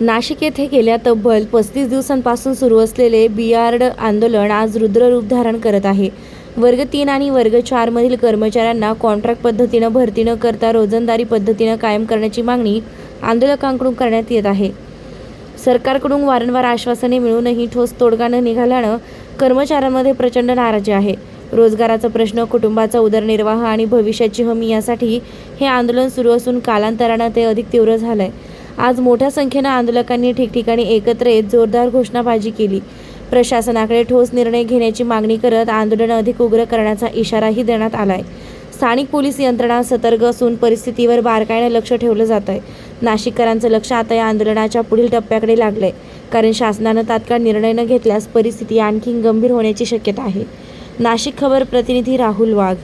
नाशिक येथे गेल्या तब्बल पस्तीस दिवसांपासून सुरू असलेले बियार्ड आंदोलन आज रुद्ररूप धारण करत आहे. वर्ग तीन आणि वर्ग चारमधील कर्मचाऱ्यांना कॉन्ट्रॅक्ट पद्धतीनं भरती न करता रोजंदारी पद्धतीनं कायम करण्याची मागणी आंदोलकांकडून करण्यात येत आहे. सरकारकडून वारंवार आश्वासने मिळूनही ठोस तोडगा न निघाल्यानं कर्मचाऱ्यांमध्ये प्रचंड नाराजी आहे. रोजगाराचा प्रश्न कुटुंबाचा उदरनिर्वाह आणि भविष्याची हमी यासाठी हे आंदोलन सुरू असून कालांतरानं ते अधिक तीव्र झालं आहे आज मोठ्या संख्येनं आंदोलकांनी ठिकठिकाणी एकत्र येत जोरदार घोषणाबाजी केली. प्रशासनाकडे ठोस निर्णय घेण्याची मागणी करत आंदोलन अधिक उग्र करण्याचा इशाराही देण्यात आलाय. स्थानिक पोलीस यंत्रणा सतर्क असून परिस्थितीवर बारकाईने लक्ष ठेवलं जात आहे नाशिककरांचं लक्ष आता या आंदोलनाच्या पुढील टप्प्याकडे लागलंय. कारण शासनानं तात्काळ निर्णय न घेतल्यास परिस्थिती आणखी गंभीर होण्याची शक्यता आहे. नाशिक खबर प्रतिनिधी राहुल वाघ.